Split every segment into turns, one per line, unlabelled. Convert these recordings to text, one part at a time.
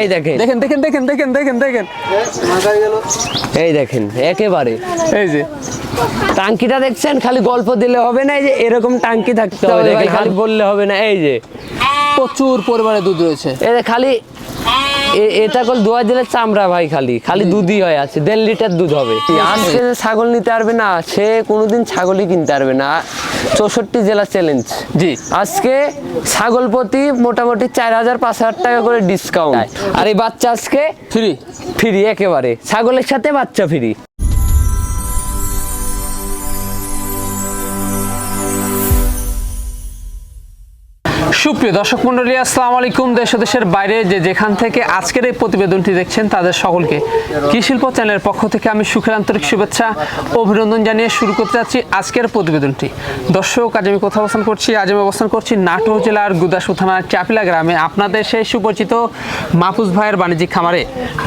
এই দেখেন।
দেখেন দেখেন দেখেন দেখেন দেখেন দেখেন।
এই দেখেন একেবারে।
এই যে।
টাঙ্কিটা দেখছেন? খালি গল্প দিলে হবে না এই যে এরকম টাঙ্কি থাকতে হবে। খালি বললে হবে না এই যে।
প্রচুর পরিমাণে দুধ রয়েছে।
এই যে খালি এটা কল দুয়া দিলে চামড়া ভাই খালি খালি দুধই হয় আছে দেড় লিটার দুধ হবে। আজকে যে ছাগল নিতে পারবে না সে কোনোদিন ছাগলই কিনতে পারবে না। চৌষট্টি জেলা চ্যালেঞ্জ
জি।
আজকে ছাগল প্রতি মোটামুটি চার হাজার পাঁচ হাজার টাকা করে ডিসকাউন্ট আর এই বাচ্চা আজকে
ফ্রি
ফ্রি একেবারে। ছাগলের সাথে বাচ্চা ফ্রি
সুপ্রিয় দর্শক মন্ডলী আসসালামু আলাইকুম। দেশ দেশের বাইরে যে যেখান থেকে আজকের এই প্রতিবেদনটি দেখছেন, তাদের সকলকে কৃষি শিল্প চ্যানেলের পক্ষ থেকে আমি সুখের আন্তরিক শুভেচ্ছা, অভিনন্দন জানিয়ে শুরু করতে যাচ্ছি আজকের প্রতিবেদনটি। দর্শক, আজ আমি কোথাও অবস্থান করছি? আজ আমি অবস্থান করছি নাটোর জেলার গুদাসু থানার চাপিলা গ্রামে। আপনাদের সেই সুপরিচিত মাহফুজ ভাইয়ের বাণিজ্যিক খামারে।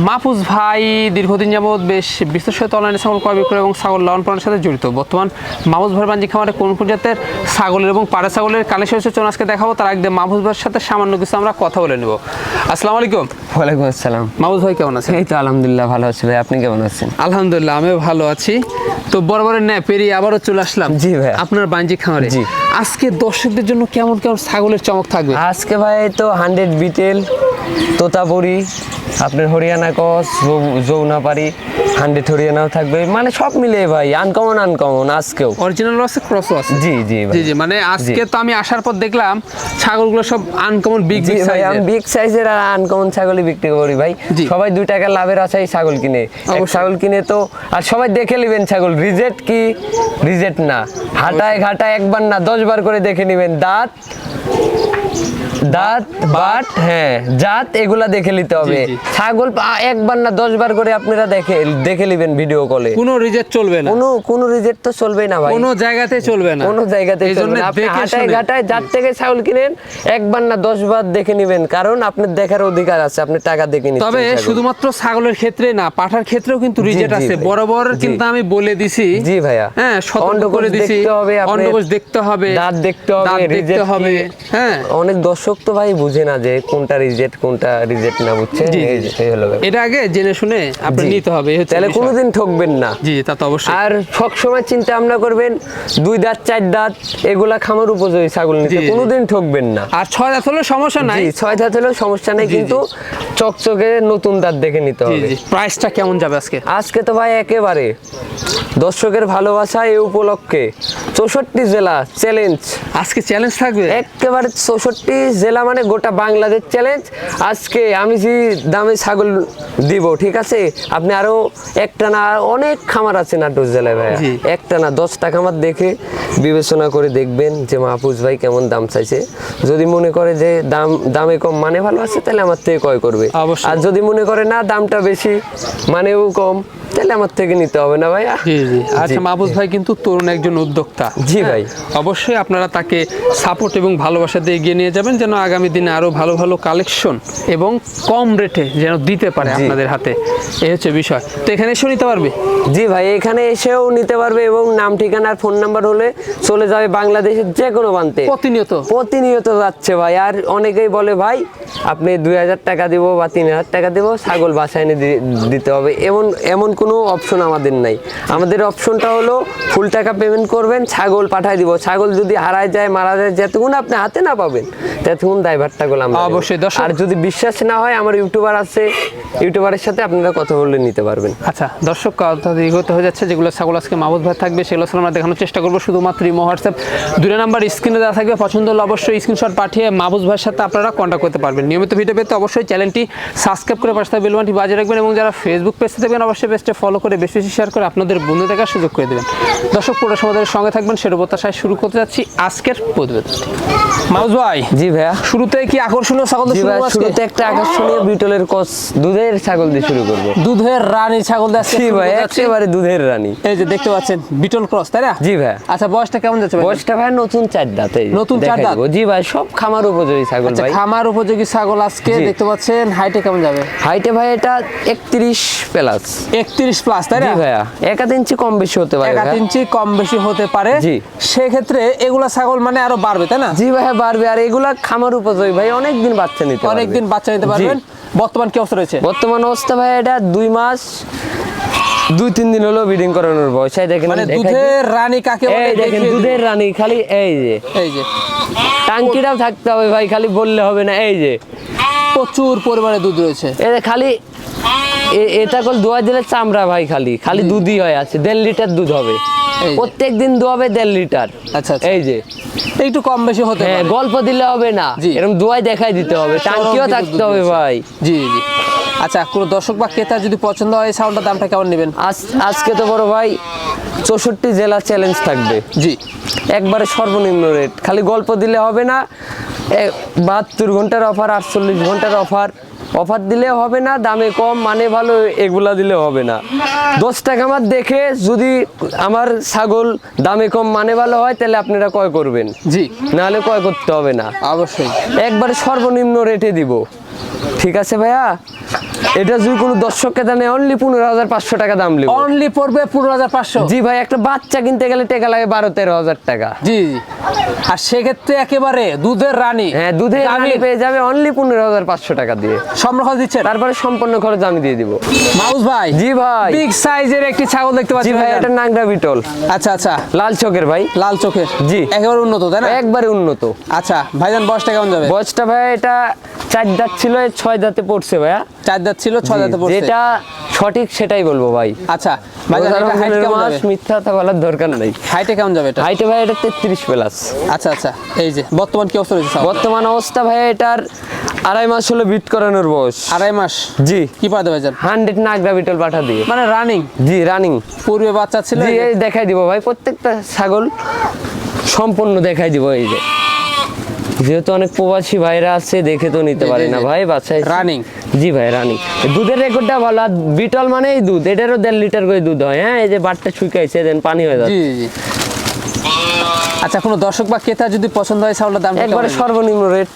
মাহফুজ ভাই দীর্ঘদিন যাবৎ বেশ বিশেষত অনলাইনে ছাগল ক্রয়, বিক্রয় এবং ছাগল লালন পালনের সাথে জড়িত। বর্তমান মাহফুজ ভাইয়ের বাণিজ্যিক খামারে কোন কোন জাতের ছাগলের এবং পাড়া ছাগলের কালেকশন চলুন আজকে দেখাবো। তার আগে মাহফুজ ভাইয়ের সাথে সামান্য কিছু আমরা কথা বলে নেব। আসসালামু আলাইকুম।
ওয়ালাইকুম আসসালাম।
মাহফুজ ভাই কেমন আছেন?
এই তো আলহামদুলিল্লাহ ভালো আছি ভাই আপনি কেমন আছেন?
আলহামদুলিল্লাহ আমিও ভালো আছি। তো বরাবরের ন্যায় পেরিয়ে আবারও চলে আসলাম
জি ভাই।
আপনার বাণিজ্যিক খামারে।
জি।
আজকে দর্শকদের জন্য কেমন কেমন ছাগলের চমক থাকবে?
আজকে ভাই তো হান্ড্রেড বিটেল তোতাপুরি আপনার হরিয়ানা কস যৌনাপাড়ি হান্ড্রেড হরিয়ানাও থাকবে। মানে সব মিলে ভাই আনকমন আনকমন আজকেও।
অরিজিনাল আছে ক্রসও আছে।
জি জি
জি জি মানে আজকে তো আমি আসার পর দেখলাম ছাগলগুলো সব আনকমন বিগ বিগ
ভাই আমি বিগ সাইজের আর আনকমন ছাগলই বিক্রি করি ভাই। সবাই দুই টাকা লাভের আশায় ছাগল কিনে। এক ছাগল কিনে তো আর সবাই দেখে নেবেন ছাগল রিজেক্ট কি? রিজেক্ট না। হাটায় ঘাটায় একবার না দশ বার করে দেখে নেবেন। দাঁত দাঁত বাট হ্যাঁ জাত এগুলা দেখে নিতে হবে। ছাগল একবার না দশ বার করে আপনারা দেখে দেখে নেবেন ভিডিও কলে
কোনো রিজেক্ট চলবে না।
কোনো কোনো রিজেক্ট তো চলবেই না ভাই।
কোনো জায়গাতে চলবে না।
কোনো জায়গাতে
এই জন্য
আপনি হাঁটায় ঘাটায় যার থেকে ছাগল কিনেন একবার না দশ বার দেখে নেবেন। কারণ আপনার দেখার অধিকার আছে আপনি টাকা দেখে নিচ্ছেন
তবে শুধুমাত্র ছাগলের ক্ষেত্রে না পাঠার ক্ষেত্রেও কিন্তু রিজেক্ট আছে। বরাবর কিন্তু আমি বলে দিছি।
জি ভাইয়া।
হ্যাঁ করে দিছি।
দেখতে হবে
দেখতে হবে।
দাঁত দেখতে হবে reject
হবে। হ্যাঁ।
অনেক দর্শক তো ভাই বুঝে না যে কোনটা রিজেক্ট কোনটা রিজেক্ট না এই হলো
এটা আগে জেনে শুনে আপনি নিতে হবে
তাহলে কোনোদিন ঠকবেন না।
জি তা তো অবশ্যই।
আর সব সময় চিন্তা ভাবনা করবেন দুই দাঁত চার দাঁত এগুলা খামার উপযোগী ছাগল নিতে। কোনোদিন ঠকবেন না।
আর ছয় দাঁত হলে সমস্যা নাই।
ছয় দাঁত হলেও সমস্যা নেই। কিন্তু চকচকে নতুন দাঁত দেখে নিতে হবে।
প্রাইসটা কেমন যাবে আজকে?
আজকে তো ভাই একেবারে দর্শকের ভালোবাসা এই উপলক্ষে চৌষট্টি জেলা চ্যালেঞ্জ
আজকে চ্যালেঞ্জ থাকবে?
একেবারে চৌষট্টি জেলা মানে গোটা বাংলাদেশ চ্যালেঞ্জ আজকে আমি যে দামে ছাগল দিব ঠিক আছে? আপনি আরও একটা না অনেক খামার আছে নাটোর জেলায় ভাই একটা না দশটা খামার দেখে বিবেচনা করে দেখবেন যে মাহফুজ ভাই কেমন দাম চাইছে। যদি মনে করে যে দাম দামে কম মানে ভালো আছে তাহলে আমার থেকে ক্রয় করবে। আর যদি মনে করে না দামটা বেশি মানেও কম তাহলে আমার থেকে নিতে হবে না ভাইয়া?
জি জি। আচ্ছা
জি।
মাহবুব ভাই কিন্তু তরুণ একজন উদ্যোক্তা।
জি
হ্যাঁ,
ভাই।
অবশ্যই আপনারা তাকে সাপোর্ট এবং ভালোবাসা দিয়ে এগিয়ে নিয়ে যাবেন যেন আগামী দিনে আরও ভালো ভালো কালেকশন এবং কম রেটে যেন দিতে পারে আপনাদের হাতে। এই হচ্ছে বিষয়। তো এখানে এসেও নিতে পারবে?
জি ভাই এখানে এসেও নিতে পারবে এবং নাম ঠিকানা আর ফোন নাম্বার হলে চলে যাবে বাংলাদেশের যে কোনো প্রান্তে।
প্রতিনিয়ত।
প্রতিনিয়ত যাচ্ছে ভাই। আর অনেকেই বলে ভাই আপনি দুই হাজার টাকা দিব বা তিন হাজার টাকা দিব ছাগল বাসায় এনে দিতে হবে। এমন এমন কোনো অপশন আমাদের নাই। আমাদের অপশনটা হলো ফুল টাকা পেমেন্ট করবেন ছাগল পাঠায় দিব। ছাগল যদি হারায় যায় মারা যায় যতক্ষণ আপনি হাতে না পাবেন ততক্ষণ ড্রাইভারটা গুলো আমরা দেব।
অবশ্যই, দর্শক-
আর যদি বিশ্বাস না হয় আমার ইউটিউবার আছে ইউটিউবারের সাথে আপনারা কথা বলে নিতে পারবেন।
আচ্ছা দর্শক কথা দীর্ঘত হয়ে যাচ্ছে যেগুলো ছাগল আজকে মাহবুব ভাই থাকবে সেগুলো আসলে আমরা দেখানোর চেষ্টা করব শুধুমাত্র ইমো হোয়াটসঅ্যাপ দুটো নাম্বার স্ক্রিনে দেওয়া থাকবে পছন্দ হলে অবশ্যই স্ক্রিনশট পাঠিয়ে মাহবুব ভাইয়ের সাথে আপনারা কন্ট্যাক্ট করতে পারবেন। নিয়মিত ভিডিও পেতে অবশ্যই চ্যানেলটি সাবস্ক্রাইব করে পাশে বেলবানটি বাজে রাখবেন এবং যারা ফেসবুক পেজে থাকবেন অবশ্যই পেজটা ফলো করে বেশি বেশি শেয়ার করে আপনাদের বন্ধু দেখার সুযোগ করে দেবেন। দর্শক পুরো সমাজের সঙ্গে থাকবেন সেটা প্রত্যাশায় শুরু করতে যাচ্ছি আজকের প্রতিবেদনটি। মাহবুব ভাই
জি ভাইয়া।
শুরুতে কি আকর্ষণীয় ছাগল দিয়ে শুরু?
শুরুতে একটা আকর্ষণীয় বিটলের কস দুধের ছাগল দিয়ে শুরু করব।
দুধের রানী ছাগল দিয়ে
জি ভাই একেবারে দুধের রানী।
এই যে দেখতে পাচ্ছেন বিটল ক্রস তাই না?
জি ভাই
আচ্ছা বয়সটা কেমন যাচ্ছে ভাই?
বয়সটা ভাই নতুন চার দাঁত এই
নতুন চার দাঁত?
জি ভাই সব খামার উপযোগী ছাগল
আচ্ছা
ভাই।
খামার উপযোগী ছাগল আজকে দেখতে পাচ্ছেন হাইটে কেমন যাবে?
হাইটে ভাই এটা একত্রিশ প্লাস
একত্রিশ প্লাস তাই না?
ভাইয়া। এক আধ ইঞ্চি কম বেশি হতে পারে
এক আধ ইঞ্চি কম বেশি হতে পারে।
জি।
সেক্ষেত্রে এগুলা ছাগল মানে আরও বাড়বে তাই না?
জি ভাইয়া বাড়বে। আর এগুলা খামার উপযোগী ভাই অনেক দিন বাচ্চা নিতে পারবে।
অনেকদিন বাচ্চা নিতে পারবেন। বর্তমান কি অবস্থা রয়েছে?
বর্তমান অবস্থা ভাই এটা দুই মাস দুই তিন দিন হলো ব্রিডিং করানোর বয়স। এই দেখেন
মানে দুধের রানী কাকে বলে?
দেখেন দুধের রানী খালি এই যে।
এই যে।
টাঙ্কিটাও থাকতে হবে ভাই খালি বললে হবে না এই যে।
প্রচুর পরিমাণে দুধ রয়েছে।
এই খালি এটা কল দোয়া দিলে চামড়া ভাই খালি। খালি দুধই হয় আছে দেড় লিটার দুধ হবে। প্রত্যেক দিন দোয়াবে দেড় লিটার।
আচ্ছা, আচ্ছা।
এই যে।
একটু কম বেশি হতে
হ্যাঁ গল্প দিলে হবে না। এরকম দোয়াই দেখাই দিতে হবে। টাঙ্কিও থাকতে হবে ভাই।
জি জি। আচ্ছা কোনো দর্শক বা ক্রেতা যদি পছন্দ হয় সাউন্ডের দামটা কেমন নেবেন?
আজ আজকে তো বড় ভাই চৌষট্টি জেলা চ্যালেঞ্জ থাকবে।
জি।
একবারে সর্বনিম্ন রেট খালি গল্প দিলে হবে না। বাহাত্তর ঘণ্টার অফার আটচল্লিশ ঘণ্টার অফার অফার দিলে হবে না দামে কম মানে ভালো এগুলা দিলে হবে না। দশ টাকা আমার দেখে যদি আমার ছাগল দামে কম মানে ভালো হয় তাহলে আপনারা ক্রয় করবেন।
জি।
নাহলে ক্রয় করতে হবে না।
অবশ্যই।
একবার সর্বনিম্ন রেটে দিব। ঠিক আছে ভাইয়া? এটা যদি কোনো দর্শক কেতা নেয় অনলি পনেরো হাজার পাঁচশো টাকা দাম নেব
অনলি পড়বে পনেরো হাজার পাঁচশো।
জি ভাই একটা বাচ্চা কিনতে গেলে টাকা লাগে বারো তেরো হাজার টাকা।
জি। আর সেক্ষেত্রে একেবারে দুধের রানী।
হ্যাঁ দুধে
গাভীর
রানি পেয়ে যাবে অনলি পনেরো হাজার পাঁচশো টাকা দিয়ে।
সম্রক্ষণ দিচ্ছেন।
তারপরে সম্পূর্ণ খরচ আমি দিয়ে দিব।
মাউস ভাই
জি ভাই।
বিগ সাইজের একটি ছাগল দেখতে পাচ্ছি
ভাই এটা নাংরা বিটল।
আচ্ছা আচ্ছা।
লাল চোখের ভাই।
লাল চোখের।
জি।
একেবারে উন্নত তাই না?
একবারে উন্নত।
আচ্ছা ভাইজান বয়সটা কেমন যাবে?
বয়সটা ভাই এটা চার দাঁত ছিল ছয় দাঁতে পড়ছে ভাইয়া।
চার দাঁত ছিল ছয় দাঁতে পড়ছে।
যেটা সঠিক সেটাই বলব ভাই।
আচ্ছা
মিথ্যা কথা বলার দরকার নেই।
হাইটে কেমন যাবে এটা?
হাইটে ভাই এটা তেত্রিশ প্লাস
আচ্ছা আচ্ছা এই যে বর্তমান কি অবস্থা রয়েছে
বর্তমান অবস্থা ভাই এটার আড়াই মাস হলো বিট করানোর বয়স।
আড়াই মাস?
জি।
কি পাঠাতে ভাইজান
হান্ড্রেড নাগরা বিটল পাঠা দিয়ে।
মানে রানিং
জি রানিং
পূর্বে বাচ্চা ছিল
এই দেখাই দিব ভাই প্রত্যেকটা ছাগল সম্পূর্ণ দেখাই দিব এই যে। যেহেতু অনেক প্রবাসী ভাইরা আছে দেখে তো নিতে
জি,
পারে না। ভাই বাচ্চাই
Running।
জি ভাই রানিং। দুধের রেকর্ডটা ভালো আর বিটল মানে এই দুধ। এটারও দেড় লিটার করে দুধ হয় হ্যাঁ? এই যে বাটটা শুকাইছে দেন পানি হয়ে যাচ্ছে।
জি আচ্ছা কোনো দর্শক বা ক্রেতা যদি পছন্দ হয় ছাগলের দাম
একবারে সর্বনিম্ন রেট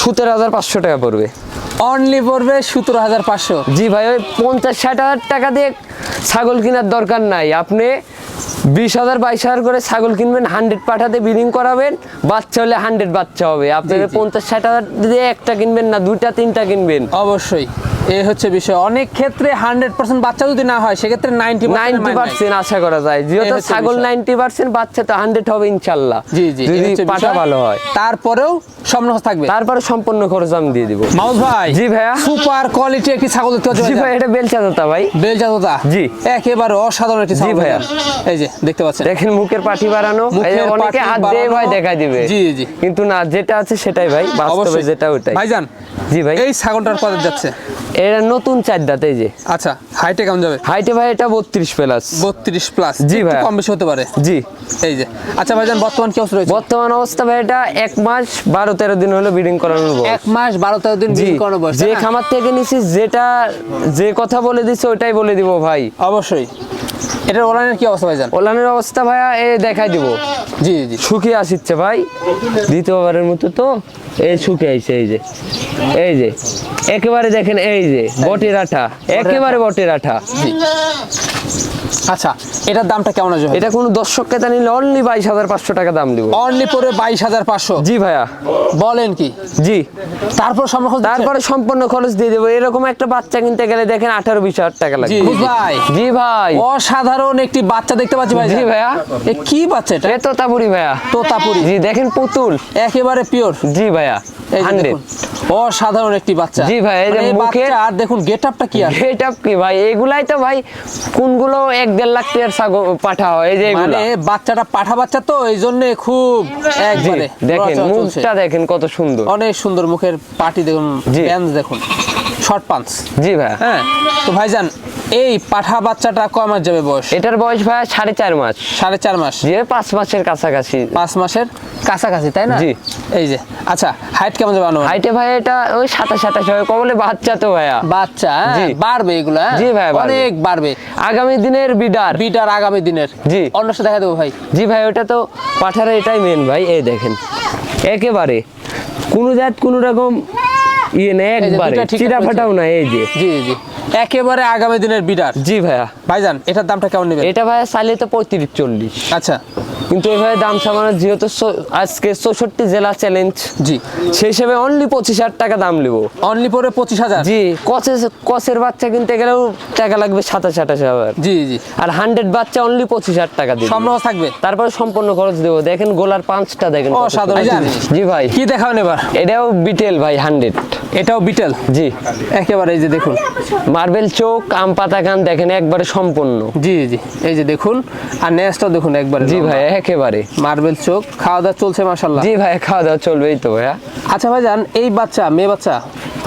সতেরো হাজার পাঁচশো টাকা পড়বে।
অনলি পড়বে সতেরো হাজার পাঁচশো।
জি ভাই ওই পঞ্চাশ ষাট হাজার টাকা দিয়ে ছাগল কেনার দরকার নাই। আপনি বিশ হাজার বাইশ হাজার করে ছাগল কিনবেন হান্ড্রেড পাঠাতে বিলিং করাবেন বাচ্চা হলে হান্ড্রেড বাচ্চা হবে। আপনি
জি, জি।
পঞ্চাশ ষাট হাজার দিয়ে একটা কিনবেন না দুইটা তিনটা কিনবেন।
অবশ্যই। এই হচ্ছে বিষয়। অনেক ক্ষেত্রে হান্ড্রেড পার্সেন্ট বাচ্চা যদি না হয় সেক্ষেত্রে নাইনটি
নাইনটি পার্সেন্ট আশা করা যায়। যেহেতু ছাগল নাইনটি পার্সেন্ট বাচ্চা তো হান্ড্রেড হবে ইনশাল্লাহ।
জি জি
যদি
বিষয়।
ভালো হয়।
তারপরেও থাকবে।
তারপরে সম্পূর্ণ খরচ আমি দিয়ে দিব।
মাউস ভাই
জি ভাইয়া।
সুপার কোয়ালিটি একটি ছাগল দেখতে পাচ্ছি
জি ভাই এটা বেলচা দাতা ভাই।
বেলজাততা
জি।
একেবারে অসাধারণ একটি ছাগল
ভাইয়া।
এই যে দেখতে পাচ্ছেন।
দেখেন মুখের পাঠি বাড়ানো। অনেকে হাত দিয়ে ভাই দিবে।
জি, জি।
কিন্তু না যেটা আছে সেটাই ভাই। বাস্তবে যেটা ওটাই।
ভাইজান
জি ভাই।
এই ছাগলটার কত যাচ্ছে।
এটা নতুন চার দাঁত এই যে।
আচ্ছা হাইটে কেমন যাবে?
হাইটে ভাই এটা বত্রিশ প্লাস
বত্রিশ প্লাস
জি ভাই
কম বেশি হতে পারে?
জি।
এই যে। আচ্ছা ভাইজান বর্তমান কি অবস্থা রয়েছে?
বর্তমান অবস্থা ভাই এটা এক মাস বারো তেরো দিন হলো ব্রিডিং করানোর বয়স।
এক মাস বারো তেরো দিন ব্রিডিং করানোর বয়স
যে খামার থেকে নিছি যেটা যে কথা বলে দিছে ওইটাই বলে দিব ভাই।
অবশ্যই। এটার ওলানের কি অবস্থা ভাইজান?
ওলানের অবস্থা ভাইয়া এ দেখাই দিব।
জি জি।
শুকিয়ে আসিচ্ছে ভাই। দ্বিতীয়বারের মতো তো এই শুকিয়ে আইছে এই যে। এই যে। একেবারে দেখেন এই যে বটের আঠা। একেবারে বটের আঠা।
আচ্ছা এটার দামটা কেমন আসবে
এটা কোনো দর্শক ক্রেতা নিলে অনলি বাইশ হাজার পাঁচশো টাকা দাম দিব।
অনলি পরে বাইশ হাজার পাঁচশো?
জি ভাইয়া।
বলেন কি?
জি।
তারপর সম্পর্ক
তারপরে সম্পূর্ণ খরচ দিয়ে দেবো। এরকম একটা বাচ্চা কিনতে গেলে দেখেন আঠারো বিশ হাজার টাকা
জি ভাই।
জি ভাই।
অসাধারণ একটি বাচ্চা দেখতে পাচ্ছি ভাই।
জি ভাইয়া।
এ কি বাচ্চা এটা?
এ তোতাপুরি ভাইয়া।
তোতাপুরি।
জি দেখেন পুতুল।
একেবারে পিওর
জি ভাইয়া।
অসাধারণ একটি বাচ্চা।
জি ভাই, এই যে
মানে
মুখের-
আর দেখুন গেট আপটা কি আর
এটা কি ভাই? এগুলাই তো ভাই কোনগুলো এক দেড় লাখ টাকার ছাগল পাঠা হয়? এই যে এগুলা।
মানে বাচ্চাটা পাঠা বাচ্চা তো এই জন্য খুব একবারে
দেখেন মুখটা দেখেন কত সুন্দর।
অনেক সুন্দর মুখের পাটি দেখুন। ব্যান্ড দেখুন। শর্ট পাঞ্চ
জি ভাইয়া
হ্যাঁ তো ভাইজান এই পাঠা বাচ্চাটা কয় মাস যাবে বয়স?
এটার বয়স ভাইয়া সাড়ে চার মাস।
সাড়ে চার মাস।
যে পাঁচ মাসের কাছাকাছি।
পাঁচ মাসের? কাছাকাছি তাই না?
জি।
এই যে আচ্ছা হাইট কেমন যাবে?
হাইটে ভাই এটা ওই সাতাশ সাতাশ হবে কবলে বাচ্চা তো ভাইয়া।
বাচ্চা হ্যাঁ,
জি।
বাড়বে এগুলো হ্যাঁ?
জি ভাই, বাড়বে।
অনেক বাড়বে।
আগামী দিনের বিডার।
বিটার আগামী দিনের।
জি।
অন্য সাথে দেখা দেবো ভাই।
জি ভাই ওটা তো পাঠারে এটাই মেন ভাই এই দেখেন। একেবারে কোনো জাত কোনো রকম ইয়ে নেই
যে
একবারে। চিরা। ফাটাও না এই যে।
জি জি। একেবারে আগামী দিনের বিডার
জি ভাইয়া।
ভাইজান এটার দামটা কেমন নেবেন?
এটা ভাইয়া চাইলে তো পঁয়ত্রিশ চল্লিশ।
আচ্ছা।
কিন্তু এভাবে দাম সামানো যেহেতু আজকে চৌষট্টি জেলা চ্যালেঞ্জ
জি।
সেই হিসেবে অনলি পঁচিশ হাজার টাকা দাম নেব।
অনলি পরে পঁচিশ হাজার?
জি কচের কচের বাচ্চা কিনতে গেলেও টাকা লাগবে সাতাশ আঠাশ হাজার।
জি জি।
আর হান্ড্রেড বাচ্চা অনলি পঁচিশ হাজার টাকা দিবে।
সম্ভব থাকবে?
তারপরে সম্পূর্ণ খরচ দেবো। দেখেন গোলার পাঁচটা দেখেন
অসাধারণ।
জি ভাই।
কি দেখাবেন এবার?
এটাও বিটেল ভাই হান্ড্রেড
এটাও বিটেল?
জি।
একেবারে এই যে দেখুন।
মার্বেল চোখ আম পাতা কান দেখেন একবারে সম্পূর্ণ।
জি জি। এই যে দেখুন আর নেক্সটটাও দেখুন একবারে
জি ভাই একেবারে।
মার্বেল চোখ খাওয়া দাওয়া চলছে মাসাল্লাহ
জি ভাই খাওয়া দাওয়া চলবেই তো ভাইয়া।
আচ্ছা ভাইজান এই বাচ্চা মেয়ে বাচ্চা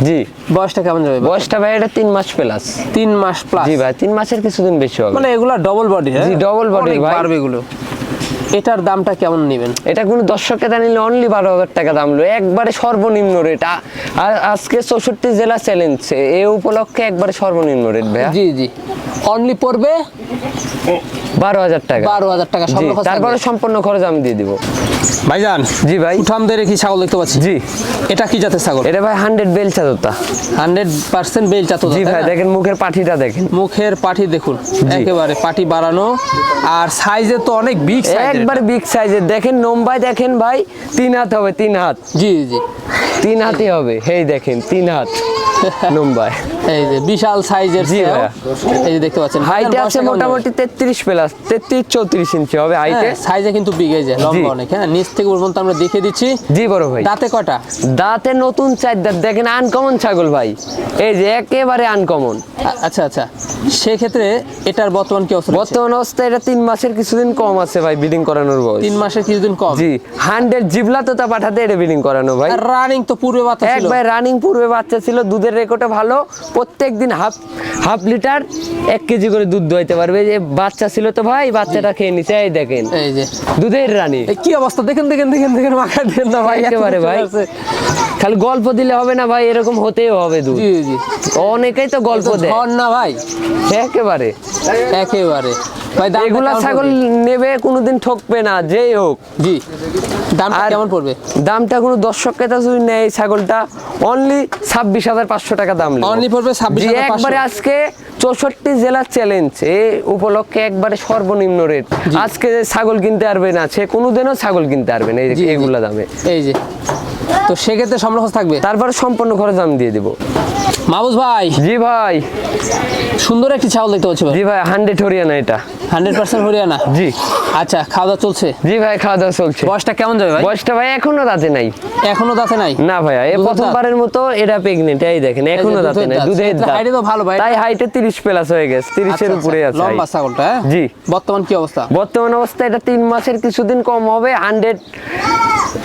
জি।
বয়সটা কেমন যাবে?
বয়সটা ভাই এটা তিন মাস প্লাস
তিন মাস প্লাস
জি ভাই তিন মাসের কিছুদিন বেশি হবে।
মানে এগুলা ডবল বডি হ্যাঁ?
জি, body
অনেক
ভাই।
পারবে এগুলো। এটার দামটা কেমন নেবেন?
এটা কোনো দর্শক কেতা নিলে অনলি বারো হাজার টাকা দাম লো। একবারে সর্বনিম্ন রেট আর আজকে চৌষট্টি জেলা চ্যালেঞ্জ এ উপলক্ষে একবারে সর্বনিম্ন রেট ভাইয়া।
জি জি। অনলি পড়বে
বারো হাজার টাকা।
বারো হাজার টাকা
তারপরে সম্পূর্ণ খরচ আমি দিয়ে দিব।
ভাইজান
জি ভাই।
উঠামদের কি ছাগল দেখতে পাচ্ছি?
জি।
এটা কি জাতের ছাগল?
এটা ভাই হান্ড্রেড বেলচা তোতা
হান্ড্রেড পার্সেন্ট বেল চাতো
জি ভাই দেখেন মুখের পাঠিটা দেখেন।
মুখের পাটি দেখুন। একেবারে পাটি বাড়ানো। আর সাইজে তো অনেক বিগ
একবার বিগ সাইজের দেখেন নম্বাই দেখেন ভাই তিন হাত হবে তিন হাত।
জি জি।
তিন হাতই হবে। হেই দেখেন তিন হাত নম্বাই
এই যে বিশাল সাইজের এই যে দেখতে পাচ্ছেন
হাইটে আছে মোটামুটি তেত্রিশ প্লাস তেত্রিশ চৌত্রিশ ইঞ্চি হবে হাইটে
সাইজে কিন্তু বিগ এই যে লম্বা অনেক হ্যাঁ নিচ থেকে পর্যন্ত আমরা দেখে দিচ্ছি।
জি বড় ভাই।
দাঁতে কটা?
দাঁতে নতুন চার দাঁত দেখেন আনকমন ছাগল ভাই। এই যে একেবারে আনকমন
আচ্ছা আচ্ছা সেক্ষেত্রে এটার বর্তমান কি অবস্থা
বর্তমান অবস্থায় এটা তিন মাসের কিছুদিন কম আছে ভাই বিডিং করানোর বয়স।
তিন মাসের কিছুদিন কম?
জি হান্ড্রেড জিবলা তো তা পাঠাতে এটা বিডিং করানো ভাই।
রানিং তো পূর্বে বাচ্চা ছিল।
একবার রানিং পূর্বে বাচ্চা ছিল দুধের রেকর্ডে ভালো প্রত্যেক দিন হাফ হাফ লিটার এক কেজি করে দুধ দোয়াইতে পারবে। যে বাচ্চা ছিল তো ভাই বাচ্চাটা খেয়ে নিছে এই দেখেন।
এই যে।
দুধের রানী।
কি অবস্থা? দেখেন দেখেন দেখেন দেখেন মাখা দেন না ভাই
একেবারে ভাই। খালি গল্প দিলে হবে না ভাই এরকম হতেও হবে দুধ
জি জি।
অনেকেই তো গল্প দেয়।
না ভাই।
একেবারে।
একেবারে। ভাই
এগুলা ছাগল নেবে কোনোদিন ঠকবে না যেই হোক।
জি। দামটা কেমন পড়বে?
দামটা কোনো দর্শক ক্রেতা যদি নেয় ছাগলটা। অনলি ছাব্বিশ হাজার পাঁচশো টাকা দাম।
Only পড়বে 26,500
জি, একবারে আজকে চৌষট্টি জেলার চ্যালেঞ্জ এই উপলক্ষে একবারে সর্বনিম্ন রেট আজকে ছাগল কিনতে পারবে না সে কোনোদিনও ছাগল কিনতে পারবে না এই
জি, জি।
এগুলা দামে।
এই যে। তো সেক্ষেত্রে সম্পর্ক থাকবে।
তারপরে সম্পূর্ণ খরচ আমি দিয়ে দিব।
মাহবুজ ভাই।
জি ভাই।
সুন্দর একটি ছাগল দেখতে পাচ্ছি ভাই।
জি ভাই হান্ড্রেড হরিয়ানা এটা।
Hundred percent Haryana?
জি।
আচ্ছা খাওয়া দাওয়া চলছে?
জি ভাই খাওয়া দাওয়া চলছে।
বয়সটা কেমন যাবে ভাই?
বয়সটা ভাই এখনও দাঁতে নাই।
এখনও দাঁতে নাই?
না ভাইয়া এই? প্রথমবারের মতো এটা প্রেগনেন্ট এই দেখেন
এখনও
দাঁতে নাই। দুধের
সেক্ষেত্রে
দাঁত।
height তো ভালো ভাই।
তাই হাইটে 30 প্লাস হয়ে গেছে 30
আচ্ছা,
এর উপরে আছে
লম্বা ছাগলটা হ্যাঁ?
জি।
বর্তমান কি অবস্থা?
বর্তমান অবস্থা এটা তিন মাসের কিছুদিন কম হবে হান্ড্রেড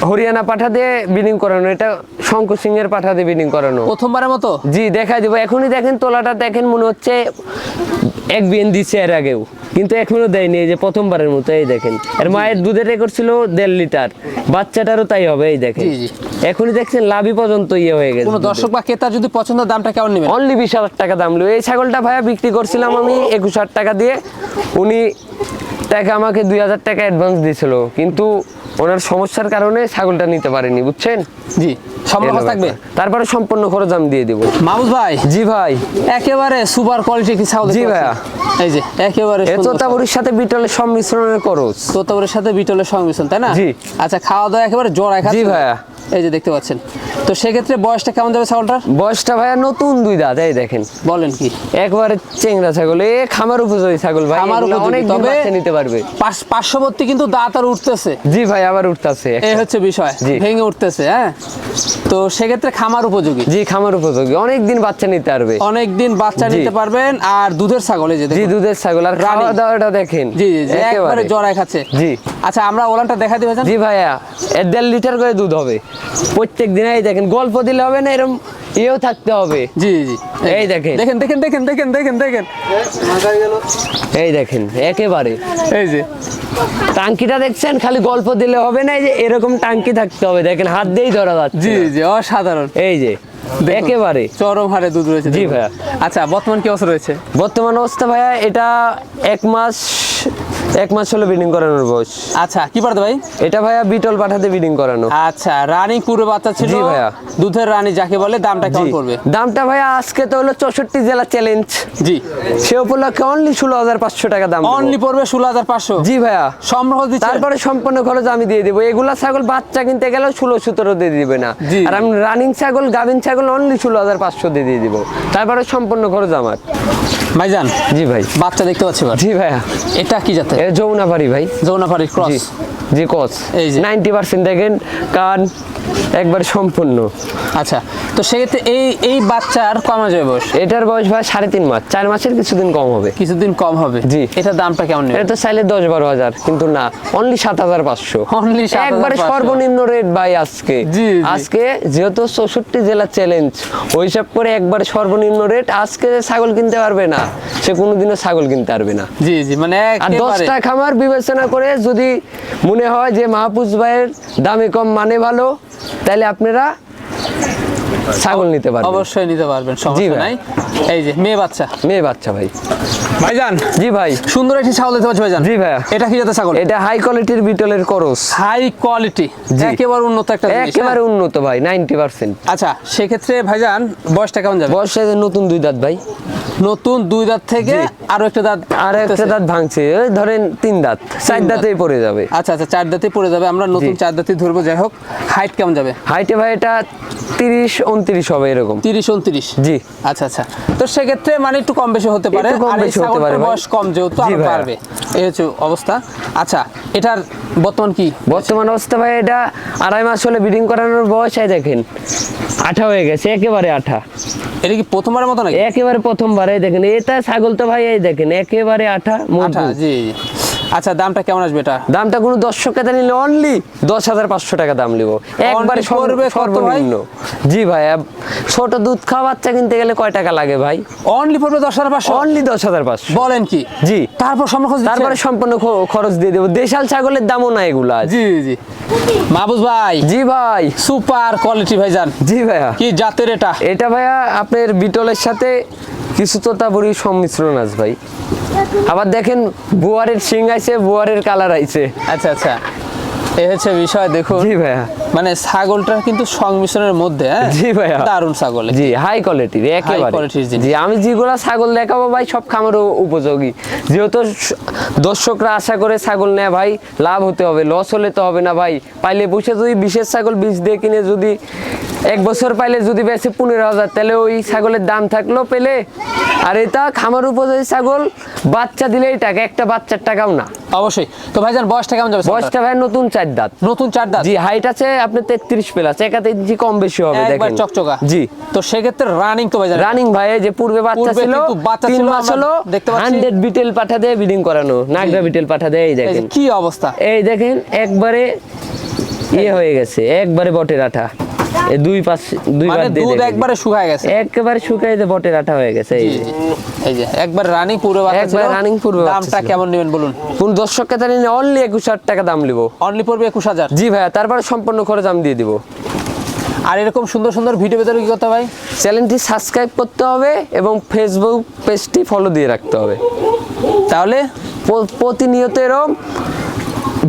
হরিয়ানা পাঠা দিয়ে বিলিং করানো এটা শঙ্কর সিং এর পাঠা দিয়ে বিলিং করানো।
প্রথমবারের মতো?
জি দেখাই দিব। এখনই দেখেন তোলাটা দেখেন মনে হচ্ছে এক বিএন দিচ্ছে এর আগেও। কিন্তু এখনও দেয়নি এই যে প্রথমবারের মতো এই দেখেন। এর মায়ের দুধের রেকর্ড ছিল দেড় লিটার। বাচ্চাটারও তাই হবে এই দেখেন। এখনই দেখছেন লাভই পর্যন্ত ইয়ে হয়ে গেছে।
কোনো দর্শক বা ক্রেতার যদি পছন্দ দামটা কেমন নেবেন?
অনলি বিশ হাজার টাকা দাম লো। এই ছাগলটা ভাইয়া বিক্রি করছিলাম আমি একুশ হাজার টাকা দিয়ে। উনি টাকা আমাকে দুই হাজার টাকা অ্যাডভান্স দিয়েছিল কিন্তু ওনার সমস্যার কারণে ছাগলটা নিতে পারেনি বুঝছেন?
জি সম্ভব থাকবে?
তারপরে সম্পূর্ণ খরচ আমি দিয়ে দেবো।
মাহবুজ ভাই?
জি ভাই।
একেবারে সুপার কোয়ালিটি কি ছাগল
জি
ভাই
ভাইয়া।
এই যে একেবারে
এত তোতাপুরির সাথে বিটলের সংমিশ্রণের খরচ।
তোতাপুরের সাথে বিটলের সংমিশ্রণ তাই না?
জি।
আচ্ছা খাওয়া দাওয়া একেবারে জোড়ায় খাচ্ছে
জি ভাইয়া।
এই যে দেখতে পাচ্ছেন। তো সেক্ষেত্রে বয়সটা কেমন যাবে ছাগলটার?
বয়সটা ভাইয়া নতুন দুই দাঁত এই দেখেন।
বলেন কি?
একবারে চেংড়া ছাগল এ খামার উপযোগী ছাগল ভাই
উপযোগী,
অনেক
তবে-
বাচ্চা নিতে পারবে।
পার্শ্ববর্তী কিন্তু দাঁত আর উঠতেছে।
জি ভাই আবার উঠতেছে
এই হচ্ছে বিষয় ভেঙে উঠতেছে হ্যাঁ? তো সেক্ষেত্রে খামার উপযোগী।
জি খামার উপযোগী অনেক দিন বাচ্চা নিতে পারবে।
অনেক দিন বাচ্চা নিতে পারবেন আর দুধের ছাগল এই যে
জি দুধের ছাগল আর খাওয়া দাওয়াটা দেখেন
জি জি একেবারে। জড়ায় খাচ্ছে।
জি।
আচ্ছা আমরা ওলানটা দেখা দিবে
জি ভাইয়া এর দেড় লিটার করে দুধ হবে। প্রত্যেক দিন এই দেখেন গল্প দিলে হবে না এরকম ইয়েও থাকতে হবে।
জি জি।
এই দেখেন।
দেখেন দেখেন দেখেন দেখেন দেখেন দেখেন।
এই দেখেন একেবারে।
এই যে।
টাঙ্কিটা দেখছেন? খালি গল্প দিলে হবে না এই যে এরকম টাঙ্কি থাকতে হবে। দেখেন হাত দিয়েই ধরা যাচ্ছে।
জি জি অসাধারণ।
এই যে। একেবারে।
চরম হারে দুধ রয়েছে
জি ভাইয়া।
আচ্ছা বর্তমান কি অবস্থা রয়েছে?
বর্তমান অবস্থা ভাইয়া এটা এক মাস এক মাস হলো ব্রিডিং করানোর বয়স।
আচ্ছা কি পারতে ভাই?
এটা ভাইয়া বিটল পাঠাতে ব্রিডিং করানো।
আচ্ছা রানিং বাচ্চা ছিল
জি ভাইয়া।
দুধের রানী যাকে বলে দামটা কেমন পড়বে?
দামটা ভাইয়া আজকে তো হলো চৌষট্টি জেলা চ্যালেঞ্জ
জি।
সে উপলক্ষে অনলি ষোলো হাজার পাঁচশো টাকা দাম
অনলি পড়বে ষোলো হাজার পাঁচশো।
জি ভাইয়া।
দিচ্ছে?
তারপরে সম্পূর্ণ খরচ আমি দিয়ে দেবো। এগুলা ছাগল বাচ্চা কিনতে গেলেও ষোলো সতেরো দিয়ে দিবে না। আর আমি রানিং ছাগল গাভিন ছাগল অনলি ষোলো হাজার পাঁচশো দিয়ে দিয়ে দিব। তারপরে সম্পূর্ণ খরচ আমার।
ভাইজান
জি ভাই।
বাচ্চা দেখতে পাচ্ছি
জি ভাইয়া।
এটা কি জাতে
এ যমুনা পারি ভাই।
যৌনাপাড়ি
জি।
ক্রস।
জি কস
এই যে।
নাইনটি পার্সেন্ট দেখেন কান একবার সম্পূর্ণ।
আচ্ছা তো সেক্ষেত্রে এই এই বাচ্চার কমা যাবে বয়স?
এটার বয়স ভাই সাড়ে তিন মাস। চার মাসের কিছুদিন কম হবে।
কিছুদিন কম হবে।
জি।
এটার দামটা কেমন
এটা তো চাইলে দশ বারো হাজার কিন্তু না। অনলি সাত হাজার পাঁচশো।
7,500
একবারে সর্বনিম্ন রেট ভাই আজকে।
জি।
আজকে যেহেতু চৌষট্টি জেলা চ্যালেঞ্জ ওই সব করে একবার সর্বনিম্ন রেট আজকে ছাগল কিনতে পারবে না সে কোনোদিনও ছাগল কিনতে পারবে না।
জি জি মানে
আর দশটা খামার বিবেচনা করে যদি মনে হয় যে মাহফুজ ভাইয়ের দামে কম মানে ভালো তাহলে আপনারা ছাগল নিতে পারবেন।
অবশ্যই নিতে পারবেন সমস্যা নাই। এই যে মেয়ে বাচ্চা।
মেয়ে বাচ্চা ভাই।
ভাইজান।
জি ভাই।
সুন্দর একটি ছাগল দেখতে পাচ্ছি ভাইজান।
জি ভাইয়া।
এটা কি জাতের ছাগল?
এটা হাই কোয়ালিটির বিটলের করস।
হাই কোয়ালিটি একেবারে উন্নত একটা জিনিস,
একেবারে
হ্যাঁ?
উন্নত ভাই নাইনটি পার্সেন্ট
আচ্ছা সেক্ষেত্রে ভাইজান বয়সটা কেমন যাবে?
বয়সে নতুন দুই দাঁত ভাই।
নতুন দুই দাঁত থেকে। আরও একটা দাঁত
আর একটা দাঁত ভাঙছে ধরেন তিন দাঁত চার দাঁতেই পড়ে যাবে।
আচ্ছা আচ্ছা চার দাঁতে পড়ে যাবে। আমরা নতুন চার দাঁতে ধরবো যাই হোক। হাইট কেমন যাবে?
হাইটে ভাই এটা তিরিশ উনত্রিশ হবে এরকম।
তিরিশ উনত্রিশ?
জি।
আচ্ছা আচ্ছা। তো সেক্ষেত্রে মানে একটু কম বেশি হতে পারে।
কম বেশি
ছাগলটার
পারে
বয়স কম যেহেতু
আরও
পারবে এই হচ্ছে অবস্থা। আচ্ছা এটার বর্তমান কি?
বর্তমান অবস্থা ভাই এটা আড়াই মাস হলে ব্রিডিং করানোর বয়স হয় দেখেন। আঠা হয়ে গেছে একেবারে আঠা।
এটা কি প্রথমবারের মতো নাকি?
একেবারে প্রথমবার দেখেন। এটা ছাগল তো ভাই এই দেখেন একেবারে আঠা
জি জি। আচ্ছা দামটা কেমন আসবে এটা?
দামটা কোনো দর্শক কেতা নিলে অনলি দশ হাজার পাঁচশো টাকা দাম নিব। একবারে? সর্বনিম্ন। জি ভাই ছোট দুধ খাওয়া বাচ্চা কিনতে গেলে কয় টাকা লাগে ভাই?
অনলি পড়বে দশ হাজার পাঁচশো?
অনলি দশ হাজার পাঁচশো।
বলেন কি?
জি।
তারপর সম্মুখ
তারপরে সম্পূর্ণ খরচ দিয়ে দেবো। দেশাল ছাগলের দামও না এগুলো
জি জি। মাহবুজ ভাই।
জি ভাই।
সুপার কোয়ালিটি ভাইজান।
জি ভাইয়া।
কি জাতের এটা?
এটা ভাইয়া আপনার বিটলের সাথে কিছু তো তোতাপুরি সংমিশ্রণ আছে ভাই। আবার দেখেন, বোয়ারের শিং আইছে, বুয়ারের কালার আইছে।
আচ্ছা আচ্ছা। এই হচ্ছে বিষয় দেখুন।
জি ভাইয়া।
মানে ছাগলটার কিন্তু সংমিশ্রণের মধ্যে হ্যাঁ?
জি ভাইয়া।
ছাগল
জি হাই কোয়ালিটির একেবারে। জি আমি যেগুলো ছাগল দেখাবো ভাই সব খামার উপযোগী। যেহেতু দর্শকরা আশা করে ছাগল নেয় ভাই লাভ হতে হবে লস হলে তো হবে না ভাই। পাইলে বসে যদি বিশেষ ছাগল বীজ দিয়ে কিনে যদি এক বছর পাইলে যদি বেশি পনেরো হাজার তাহলে ওই ছাগলের দাম থাকল পেলে আর এটা খামার উপযোগী ছাগল বাচ্চা দিলেই টাকা একটা বাচ্চার টাকাও না।
অবশ্যই। তো ভাইজান বয়সটা কেমন যাবে
বয়সটা ভাই নতুন চার দাঁত।
নতুন চার দাঁত?
জি হাইট আছে আপনার তেত্রিশ প্লাস একাতে ইঞ্চি কম বেশি হবে দেখেন।
একবার চকচকা।
জি।
তো সেক্ষেত্রে রানিং তো ভাইজান
রানিং ভাই যে পূর্বে বাচ্চা ছিল
কিন্তু বাচ্চা
তিন
ছিল,
মাস হলো
দেখতে পাচ্ছি।
হান্ড্রেড বিটেল পাঠা দিয়ে ব্রিডিং করানো নাগরা বিটেল পাঠা দিয়ে এই দেখেন।
কি অবস্থা?
এই দেখেন একবারে ইয়ে হয়ে গেছে একবারে বটের আঠা। এই দুই পাশ দুই
মানে
বার দিয়ে
দুধ একবারে শুকায় গেছে।
একেবারে শুকাই যে বটের আঠা হয়ে গেছে এই যে।
এই যে একবার রানিং পুরো বাচ্চা
একবার running পূর্বে
দামটা কেমন নেবেন বলুন?
কোন দর্শককে তাহলে অনলি একুশ হাজার টাকা দাম নিব।
অনলি পড়বে একুশ হাজার।
জি ভাইয়া তারপরে সম্পূর্ণ খরচ আমি দিয়ে দিব।
আর এরকম সুন্দর সুন্দর ভিডিও ভেতরে কি করতে ভাই?
চ্যানেলটি সাবস্ক্রাইব করতে হবে এবং ফেসবুক পেজটি ফলো দিয়ে রাখতে হবে।
তাহলে?
প্রতিনিয়ত এরম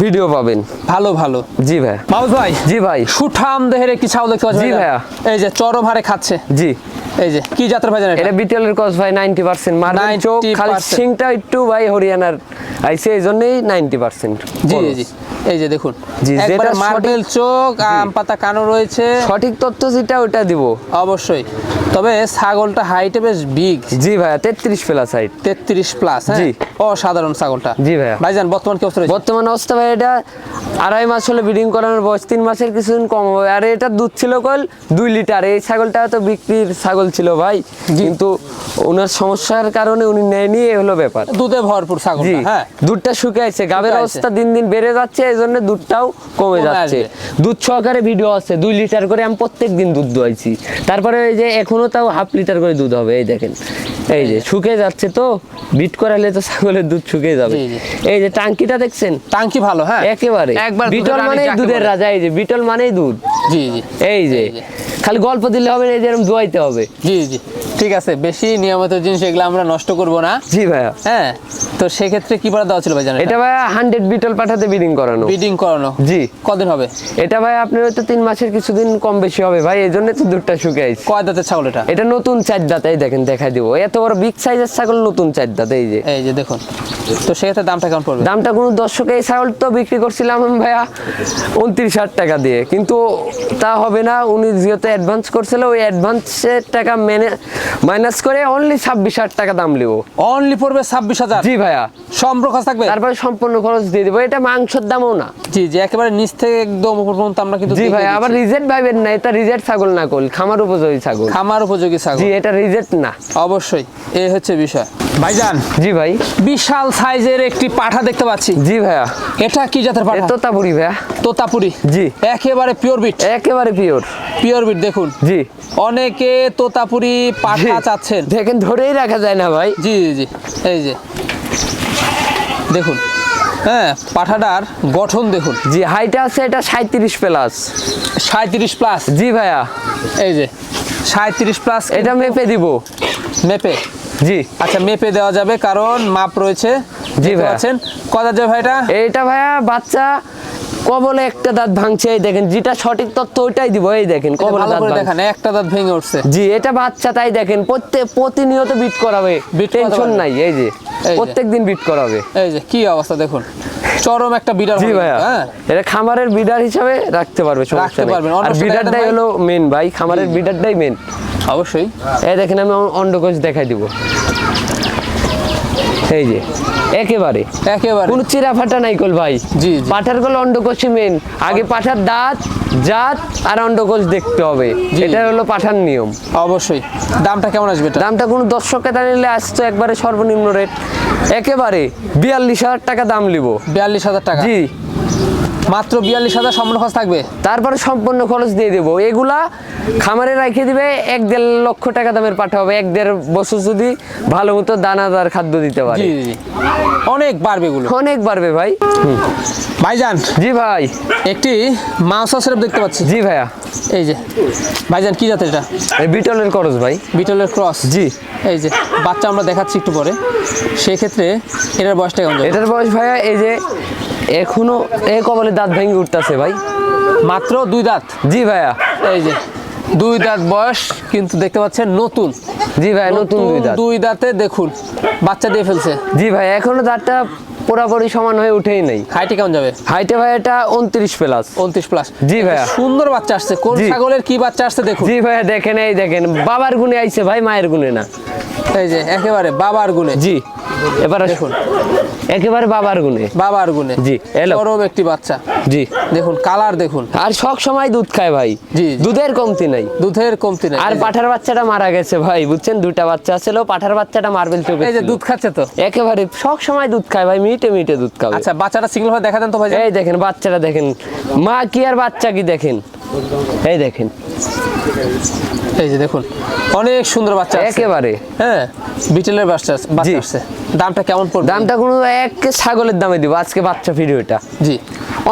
ভিডিও পাবেন।
ভালো ভালো।
জি ভাই
মাউস ভাই
জি ভাই।
সুঠাম দেহের একটি ছাগল দেখতে পাচ্ছি
জি
ভাই
ভাইয়া।
এই যে চরম হারে খাচ্ছে।
জি।
এই যে কি জাতের ভাইজান এটা?
বিটেলের কস ভাই নাইনটি পার্সেন্ট মারবেন চোখ খালি সিংটা একটু ভাই হরিয়ানার নাইনটি পার্সেন্ট
জি জি এই যে দেখুন মার্বেল চোখ আম পাতা কানো রয়েছে।
সঠিক তথ্য যেটা ওটা দিব।
অবশ্যই। তবে ছাগলটা হাইটে বেশ বিগ
জি ভাইয়া তেত্রিশ প্লাস হাইট
তেত্রিশ প্লাস হ্যাঁ?
জি।
অসাধারণ ছাগলটা।
জি ভাইয়া।
ভাইজান বর্তমান কি অবস্থা
বর্তমান অবস্থা ভাই এটা আড়াই মাস হলে ব্রিডিং করানোর বয়স তিন মাসের কিছুদিন কম হবে। আর এটা দুধ ছিল কল দুই লিটার এই ছাগলটা তো বিক্রির ছাগল ছিল ভাই কিন্তু ওনার সমস্যার কারণে উনি নেয়নি এ হলো ব্যাপার।
দুধে ভরপুর
জি
ছাগলটা হ্যাঁ।
দুধটা শুকাইছে গাবের অবস্থা দিন দিন বেড়ে যাচ্ছে এই জন্য দুধটাও কমে যাচ্ছে। দুধ সহকারে ভিডিও আছে দুই লিটার করে আমি প্রত্যেক দিন দুধ দোয়াইছি। তারপরে এই যে এখনও তাও হাফ লিটার করে দুধ হবে এই দেখেন। এই যে শুকিয়ে যাচ্ছে তো বিট করালে তো ছাগলের দুধ শুকিয়ে যাবে। এই যে টাঙ্কিটা দেখছেন?
টাঙ্কি ভালো হ্যাঁ।
একেবারে।
একবার
বিটল মানেই দুধের রাজা এই যে বিটল মানেই দুধ।
জি জি।
এই যে
এই যে।
খালি গল্প দিলে হবে না এই যে এরকম দোয়াইতে হবে।
জি জি। ঠিক আছে বেশি নিয়মিত জিনিস এগুলো আমরা নষ্ট করব না।
জি ভাইয়া।
হ্যাঁ তো সেক্ষেত্রে কি পাঠা দেওয়া ছিল ভাই জানেন?
এটা ভাইয়া হান্ড্রেড বিটল পাঠাতে বিডিং করানো।
বিডিং করানো।
জি।
কদিন হবে?
এটা ভাই আপনার হয়তো তিন মাসের কিছুদিন কম বেশি হবে ভাই এই জন্য তো দুধটা শুকাইছে
কয় দাঁতের ছাগল এটা?
এটা নতুন চার দাঁত এই দেখেন দেখাই দিব। এত বড় বিগ সাইজের ছাগল নতুন চার দাঁত এই যে।
এই যে দেখুন তো সেক্ষেত্রে দামটা কেমন পড়বে?
দামটা কোনো দর্শকে এই ছাগল তো বিক্রি করছিলাম ভাইয়া উনত্রিশ হাজার টাকা দিয়ে। কিন্তু তা হবে না উনি যেহেতু অ্যাডভান্স করছিল ওই অ্যাডভান্সের টাকা মেনে মাইনাস করে অনলি ছাব্বিশ হাজার টাকা দাম লিব।
অনলি পড়বে ছাব্বিশ হাজার?
জি ভাইয়া।
সম্পর্ক থাকবে?
তারপরে সম্পূর্ণ খরচ দিয়ে দিব। এটা মাংসের দামও না।
জি জি একেবারে নিচ থেকে একদম উপর পর্যন্ত আমরা কিন্তু
জি ভাই আবার রিজেক্ট ভাইবেন না এটা রিজেক্ট ছাগল না কল খামার উপযোগী ছাগল।
খামার উপযোগী ছাগল।
জি এটা রিজেক্ট না।
অবশ্যই এই হচ্ছে বিষয়। ভাইজান
জি ভাই।
বিশাল সাইজের একটি পাঠা দেখতে পাচ্ছি।
জি ভাইয়া।
এটা কি জাতের পাঠা?
তোতাপুরি ভাইয়া।
তোতাপুরি।
জি।
একেবারে পিওর বিট
একেবারে পিওর
পিওর বিট দেখুন।
জি।
অনেকে তোতাপুরি পাঠা চাচ্ছেন।
দেখেন ধরেই রাখা যায় না ভাই।
জি জি জি এই যে। দেখুন হ্যাঁ পাঠাটার গঠন দেখুন।
জি হাইটা আছে এটা সাঁত্রিশ প্লাস
সাঁত্রিশ প্লাস
জি ভাইয়া।
এই যে সাঁত্রিশ প্লাস
এটা মেপে দিব।
মেপে।
জি।
আচ্ছা মেপে দেওয়া যাবে কারণ মাপ রয়েছে।
জি ভাইয়া।
পাচ্ছেন? কত যাবে ভাইটা?
এইটা ভাইয়া বাচ্চা কবলে একটা দাঁত ভাঙছে এই দেখেন যেটা সঠিক তথ্য ওইটাই দিব এই দেখেন কবলে দাঁত।
দেখান একটা দাঁত ভেঙে উঠছে।
জি এটা বাচ্চা তাই দেখেন প্রত্যেক প্রতিনিয়ত বিট করাবে টেনশন নাই এই যে
এই যে।
প্রত্যেক দিন বিট করাবে।
এই যে কি অবস্থা দেখুন। চরম একটা বিডার
জি ভাইয়া
হ্যাঁ।
এটা খামারের বিডার হিসাবে রাখতে পারবে
রাখতে। পারবেন।
আর
সেটা
বিডারটাই হলো মেন ভাই খামারের বিডারটাই মেন
অবশ্যই।
এই দেখেন আমি অন্ডকোষ দেখাই দিব। এই যে একেবারে।
একেবারে।
কোনো চিরা ফাটা নাই কল ভাই।
জি।
পাঠার গল অন্ডকোষই মেন আগে পাঠার দাঁত জাত আর অন্ডকোষ দেখতে হবে। এটা হলো পাঠার নিয়ম।
অবশ্যই। দামটা কেমন আসবে এটা?
দামটা কোনো দর্শককে নিলে আসতো একবারে সর্বনিম্ন রেট একেবারে বিয়াল্লিশ হাজার টাকা দাম লিব
বিয়াল্লিশ হাজার টাকা।
জি।
মাত্র বিয়াল্লিশ হাজার সম্পূর্ণ খরচ থাকবে।
তারপরে সম্পূর্ণ খরচ দিয়ে দেবো। এগুলা খামারে রেখে দিবে এক দেড় লক্ষ টাকা দামের পাঠা হবে এক দেড় বছর যদি ভালো মতো দানাদার খাদ্য দিতে পারে।
অনেক বাড়বে এগুলো।
অনেক বাড়বে ভাই।
ভাইজান
জি ভাই।
একটি মাউসা সিরাপ দেখতে পাচ্ছি।
জি ভাইয়া।
এই যে ভাইজান কি জাতের এটা?
বিটলের খরচ ভাই।
বিটলের ক্রস।
জি।
এই যে বাচ্চা আমরা দেখাচ্ছি একটু পরে। সেক্ষেত্রে এটার বয়সটা কেমন
এটার বয়স ভাইয়া এই যে এখনও এ কবলে দাঁত ভেঙে উঠতেছে ভাই।
মাত্র দুই দাঁত।
জি ভাইয়া।
এই যে দুই দাঁত বয়স কিন্তু দেখতে পাচ্ছেন নতুন।
জি ভাই নতুন দুই দাঁত।
দুই দাঁতে দেখুন বাচ্চা দিয়ে ফেলছে।
জি ভাই এখনও দাঁতটা পুরাপুরি সমান হয়ে উঠেই নাই।
হাইটে কেমন যাবে?
হাইটে ভাই এটা উনত্রিশ প্লাস
উনত্রিশ প্লাস
জি ভাইয়া।
সুন্দর বাচ্চা আসছে। কোন ছাগলের কি বাচ্চা আসছে দেখুন।
জি ভাইয়া দেখেন এই দেখেন। বাবার গুণে আইছে ভাই মায়ের গুণে না।
এই যে একেবারে বাবার গুণে।
জি। এবার
দেখুন।
একেবারে বাবার গুণে।
বাবার গুণে।
জি, এলো।
চরম একটি বাচ্চা।
জি।
দেখুন কালার দেখুন।
আর সব সময় দুধ খায় ভাই।
জি।
দুধের কমতি নাই।
দুধের কমতি নাই।
আর পাঠার বাচ্চাটা মারা গেছে ভাই বুঝছেন? দুটা বাচ্চা ছিল পাঠার বাচ্চাটা মার্বেল চোখে
এই যে দুধ খাচ্ছে তো?
একেবারে সব সময় দুধ খায় ভাই মিটে মিটে মিটে দুধ খাবে।
আচ্ছা বাচ্চাটা সিঙ্গেল হয়ে দেখা দেন তো ভাই
এই দেখেন বাচ্চাটা দেখেন। মা কি আর বাচ্চা কি দেখেন? এই দেখেন।
এই যে দেখুন অনেক সুন্দর বাচ্চা
একেবারে।
হ্যাঁ বিটেলের বাচ্চা বাচ্চা
জি।
আসছে দামটা কেমন পড়বে?
দামটা কোনো এক ছাগলের দামে দিব আজকে বাচ্চা ভিডিওটা
জি।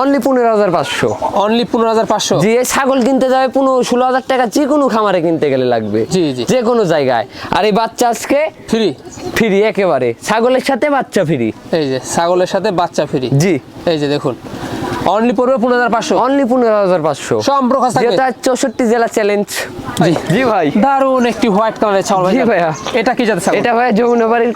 অনলি পনেরো হাজার পাঁচশো।
অনলি পনেরো হাজার পাঁচশো?
জি এই ছাগল কিনতে যাবে পনেরো ষোলো হাজার টাকা যে কোনো খামারে কিনতে গেলে লাগবে।
জি, জি।
যে কোনো জায়গায়। আর এই বাচ্চা আজকে
ফ্রি
ফ্রি একেবারে। ছাগলের সাথে বাচ্চা ফ্রি
এই যে ছাগলের সাথে বাচ্চা ফ্রি
জি।
এই যে দেখুন। অনলি পড়বে পনেরো হাজার পাঁচশো।
অনলি পনেরো হাজার পাঁচশো।
সম্পর্ক
চৌষট্টি জেলা চ্যালেঞ্জ
জি।
ভাই।
দারুণ একটি হোয়াইট কালারের ছাগল ভাই
ভাইয়া।
এটা কি জাতের ছাগল
এটা ভাই যমুনাবাড়ির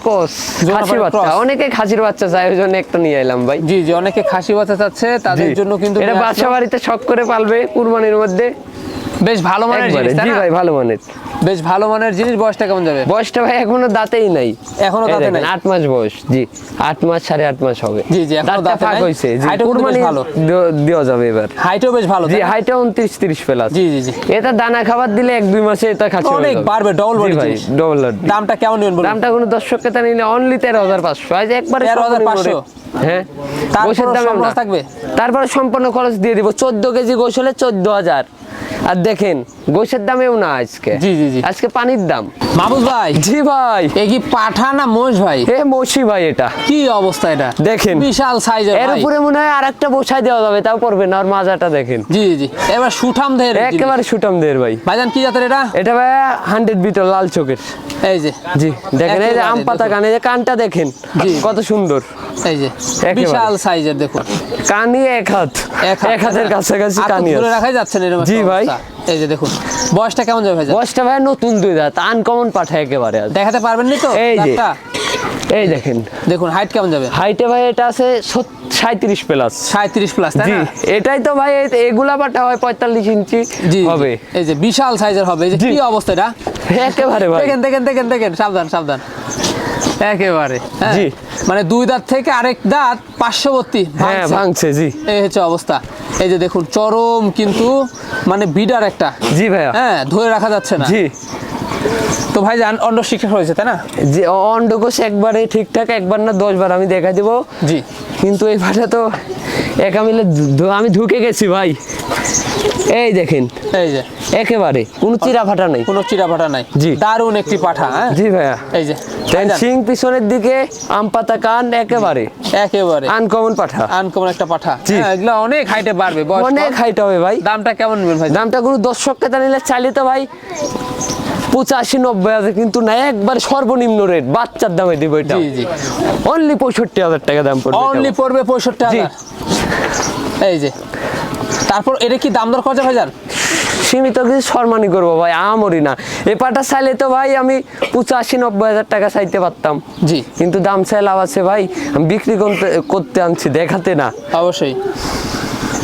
যমুনাবাড়ির
খাসির বাচ্চা। অনেকে খাসির বাচ্চা চায় ওই জন্য একটা নিয়ে এলাম ভাই।
জি জি অনেকে খাসি বাচ্চা চাচ্ছে তাদের জন্য কিন্তু
এটা বাসা বাড়িতে শখ করে পালবে কুরবানির মধ্যে।
বেশ ভালো মানের জিনিস
জি ভাই ভালো মানের।
বেশ ভালো মানের জিনিস বয়সটা কেমন যাবে?
বয়সটা ভাই এখনও দাঁতেই নাই। এখনও
দাঁতে নাই?
আট মাস বয়স। জি আট মাস সাড়ে আট মাস হবে।
জি, জি,
এখনও
দাঁতে
ফাঁক। হয়েছে জি কুরবানি দেওয়া যাবে এবার।
হাইটও বেশ ভালো
জি
তাই না?
হাইটে উনত্রিশ প্লাস
জি জি জি।
এটা দানা খাবার দিলে এক দুই মাসে এটা খাচ্ছে
অনেক বাড়বে, ডবল বডি
ভাই ডবল
দামটা কেমন নেবেন বলুন?
দামটা কোনো দর্শক ক্রেতা নিলে অনলি তেরো হাজার পাঁচশো। আজ একবারে
13,500
হ্যাঁ? তারপরে সম্পূর্ণ খরচ দিয়ে দিব। চোদ্দ কেজি গোশ হলে চোদ্দ হাজার। আর দেখেন গোশের দামেও না আজকে।
জি, জি, জি।
আজকে পানির দাম।
মাহবুব ভাই।
জি ভাই।
এ কি পাঠা না মোষ ভাই?
হে মসি ভাই এটা।
কি অবস্থা এটা?
দেখেন।
বিশাল সাইজের
এর উপরে মনে হয় আর একটা বসাই দেওয়া যাবে তাও পড়বে না আর মাজাটা দেখেন।
জি জি এবার সুঠাম জিনিস।
একেবারে সুটাম দের ভাই।
ভাইজান কি জাতের এটা?
এটা ভাই হান্ড্রেড বিটর লাল চোখের।
এই যে।
জি দেখেন এই যে আম পাতা কানে যে কানটা দেখেন। কত সুন্দর।
এই যে। বিশাল সাইজের দেখুন।
কানি এক হাত। এক হাতের কাছাকাছি কানি
ধরে। রাখাই যাচ্ছে না এরকম
জি ভাই।
এই যে দেখুন বয়সটা কেমন যাবে ভাইজান
বয়সটা ভাই নতুন দুই দাঁত আনকমন পাঠা একেবারে
দেখাতে পারবেন নি তো?
এই যে। এই দেখেন।
দেখুন হাইট কেমন যাবে?
হাইটে ভাই এটা আছে সাঁত্রিশ প্লাস
সাঁত্রিশ প্লাস তাই না?
এটাই তো ভাই এগুলা পাঠা হয় পঁয়তাল্লিশ ইঞ্চি
জি
হবে।
এই যে বিশাল সাইজের হবে। এই যে। কি অবস্থা এটা?
একেবারে ভাই।
দেখেন দেখেন দেখেন দেখেন। সাবধান সাবধান। একেবারে হ্যাঁ।
জি।
মানে দুই দাঁত থেকে আরেক দাঁত পার্শ্ববর্তী
হ্যাঁ
ভাঙছে।
ভাঙছে জি
এই হচ্ছে অবস্থা এই যে দেখুন চরম কিন্তু মানে বিডার একটা
জি ভাইয়া
হ্যাঁ ধরে রাখা যাচ্ছে না
জি
তো ভাই জান অন্য শিক্ষা হয়েছে তাই না?
যে অন্ডকোষ একবারে ঠিকঠাক একবার না দশ বার আমি দেখা দিব।
জি।
কিন্তু এই পাঠা তো একা মিলে আমি ঢুকে গেছি ভাই। এই দেখেন
এই যে।
একেবারে কোনো চিরা ফাটা নাই।
কোনো চিরা ফাটা নাই।
জি।
দারুণ একটি পাঠা হ্যাঁ?
জি ভাইয়া।
এই যে
সিং পিছনের দিকে আম পাতা কান একেবারে।
একেবারে।
আনকমন পাঠা।
আনকমন একটা পাঠা। হ্যাঁ, এগুলো অনেক হাইটে বাড়বে
অনেক। হাইট হবে ভাই।
দামটা কেমন নেবেন ভাই?
দামটা কোনো দর্শক ক্রেতা নিলে চাইলে তো ভাই। পঁচাশি নব্বই হাজার কিন্তু না একবার সর্বনিম্ন রেট বাচ্চার দামে দিব এটা অনলি পঁয়ষট্টি হাজার টাকা দাম পড়বে
অনলি পড়বে পঁয়ষট্টি হাজার। এই যে। তারপর এটা কি দাম দর খরচা হাজার
সীমিত কিছু সম্মানই করব ভাই আমরি না। এ পাটা চাইলে তো ভাই আমি পঁচাশি নব্বই হাজার টাকা চাইতে পারতাম।
জি।
কিন্তু দাম চাই লাভ আছে ভাই আমি বিক্রি করতে করতে আনছি দেখাতে না।
অবশ্যই।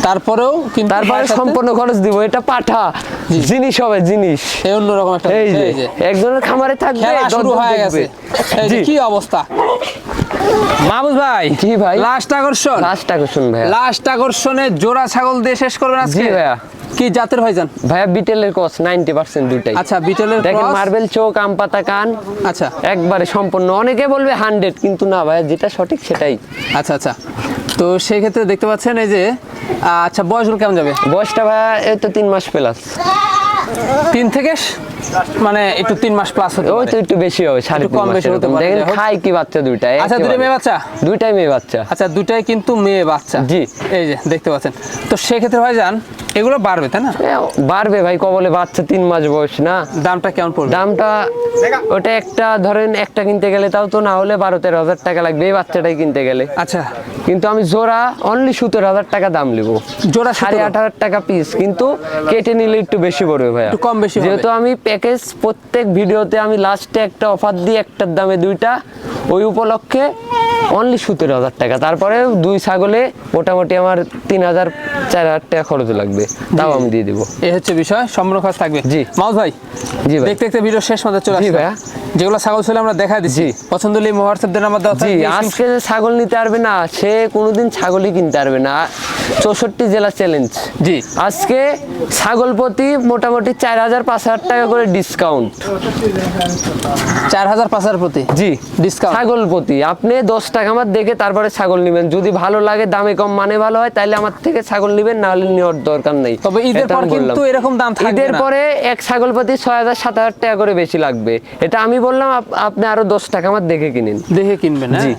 তারপরেও কিন্তু
তারপরে সম্পূর্ণ খরচ দিব। এটা পাঠা। জিনিস হবে জিনিস।
এই অন্যরকম একটা
এই যে একজনের খামারে থাকবে
শুরু হয়ে গেছে। এই যে কি অবস্থা? মাহবুব ভাই
জি ভাই।
লাস্ট আকর্ষণ।
লাস্ট আকর্ষণ ভাইয়া।
লাস্ট আকর্ষণে জোড়া ছাগল দিয়ে শেষ করবেন আজকে?
জি ভাইয়া।
কি জাতের ভাইজান?
ভাইয়া বিটেলের কস নাইনটি পার্সেন্ট দুইটাই।
আচ্ছা বিটেলের
দেখেন মার্বেল চোখ আম পাতা কান।
আচ্ছা।
একবারে সম্পূর্ণ। অনেকে বলবে হান্ড্রেড কিন্তু না ভাইয়া যেটা সঠিক সেটাই।
আচ্ছা আচ্ছা। তো সেই ক্ষেত্রে দেখতে পাচ্ছেন এই যে আচ্ছা বয়সগুলো কেমন যাবে?
বয়সটা ভাই এই তো তিন মাস প্লাস।
তিন থেকে মানে একটু তিন মাস প্লাস হতে
ওই তো একটু বেশি হবে সাড়ে
একটু কম বেশি হতে পারে,
দেখেন খাই কি বাচ্চা দুইটাই
আচ্ছা, দুটোই মেয়ে বাচ্চা?
দুইটাই মেয়ে বাচ্চা।
আচ্ছা দুটাই কিন্তু মেয়ে বাচ্চা।
জি।
এই যে দেখতে পাচ্ছেন। তো সেক্ষেত্রে ভাই যান এগুলো বাড়বে তাই না?
বাড়বে ভাই কবলে বাচ্চা তিন মাস বয়স না?
দামটা কেমন পড়বে?
দামটা ওটা একটা ধরেন একটা কিনতে গেলে তাও তো না হলে বারো তেরো হাজার টাকা লাগবে এই বাচ্চাটাই কিনতে গেলে।
আচ্ছা।
কিন্তু আমি জোড়া অনলি সতেরো হাজার টাকা দাম নেব।
জোড়া
সাড়ে আট হাজার টাকা পিস কিন্তু কেটে নিলে একটু বেশি পড়বে ভাই
একটু কম বেশি
যেহেতু আমি প্যাকেজ প্রত্যেক ভিডিওতে আমি লাস্টে একটা অফার দিই একটার দামে দুইটা। ওই উপলক্ষে অনলি সতেরো হাজার টাকা। তারপরে দুই ছাগলে মোটামুটি আমার তিন হাজার চার হাজার টাকা খরচ লাগবে। তাও আমি দিয়ে দেবো।
এই হচ্ছে বিষয় সম্পূর্ণ খরচ থাকবে।
জি।
মাউস ভাই
জি ভাই।
দেখতে দেখতে ভিডিও শেষ মধ্যে চলে
জি
আসছে
ভাইয়া।
যেগুলো ছাগল ছিল আমরা দেখা দিচ্ছি। পছন্দ হলে হোয়াটসঅ্যাপ নাম্বার দেওয়া
জি আজকে যে ছাগল নিতে পারবে না সে কোনোদিন ছাগলই কিনতে পারবে না। চৌষট্টি জেলা চ্যালেঞ্জ
জি।
আজকে ছাগল প্রতি মোটামুটি চার হাজার পাঁচ হাজার টাকা করে ডিসকাউন্ট
চার হাজার পাঁচ হাজার প্রতি?
জি।
Discount?
ছাগল প্রতি। আপনি দশ টাকা আমার দেখে তারপরে ছাগল নেবেন। যদি ভালো লাগে দামে কম মানে ভালো হয় তাহলে আমার থেকে ছাগল নেবেন না হলে নেওয়ার দরকার নেই।
তবে ঈদের পর কিন্তু এরকম দাম থাকবে
ঈদের পরে এক ছাগল প্রতি ছয় হাজার সাত হাজার টাকা করে বেশি লাগবে। এটা আমি বললাম আপনি আরও দশ টাকা আমার দেখে কিনেন।
দেখে কিনবেন হ্যাঁ?
জি।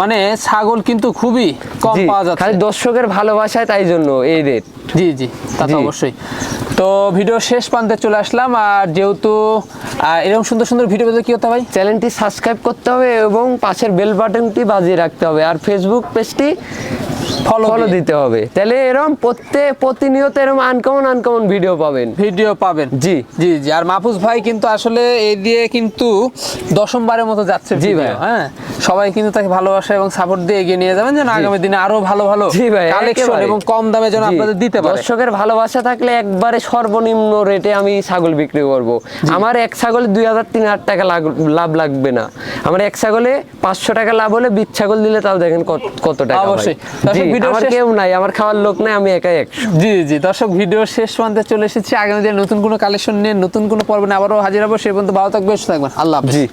মানে ছাগল কিন্তু খুবই কম পাওয়া যাচ্ছে।
খালি দর্শকের ভালোবাসায় তাই জন্য এই রেট
জি জি তা তো অবশ্যই। তো ভিডিও শেষ প্রান্তে চলে আসলাম আর যেহেতু এরকম সুন্দর সুন্দর ভিডিও পেতে কি হতে হয়? ভাই
চ্যানেলটি সাবস্ক্রাইব করতে হবে এবং পাশের বেল বাটনটি বাজিয়ে রাখতে হবে। আর ফেসবুক পেজটি ফলো দিতে হবে। তাহলে এরকম প্রত্যেক প্রতিনিয়ত এরকম আনকমন আনকমন ভিডিও পাবেন।
ভিডিও পাবেন।
জি।
জি জি। আর মাহফুজ ভাই কিন্তু আসলে এই দিয়ে কিন্তু দশমবারের মতো যাচ্ছে
জি ভাই।
হ্যাঁ? সবাই কিন্তু তাকে ভালোবাসা এবং সাপোর্ট দিয়ে এগিয়ে নিয়ে যাবেন যেন আগামী দিনে আরও ভালো ভালো
জি ভাই
কালেকশন এবং কম দামে যেন আপনাদের দিতে পারে।
দর্শকের ভালোবাসা থাকলে একবারে সর্বনিম্ন রেটে আমি ছাগল বিক্রি করব। আমার এক ছাগলে দুই হাজার তিন হাজার টাকা লাভ লাগবে না। আমার এক ছাগলে পাঁচশো টাকা লাভ হলে বিশ ছাগল দিলে তাও দেখেন কত- কত টাকা
অবশ্যই। দর্শক, ভিডিও
কেউ নাই আমার খাওয়ার লোক নাই আমি একাই এক।
জি জি দর্শক ভিডিও শেষ প্রান্তে চলে এসেছি। আগামী দিনে নতুন কোনো কালেকশন নিয়ে নতুন কোনো পর্ব নিয়ে আবারও হাজির হব। সে পর্যন্ত ভালো থাকবে সুস্থ থাকবেন। আল্লাহ
জি।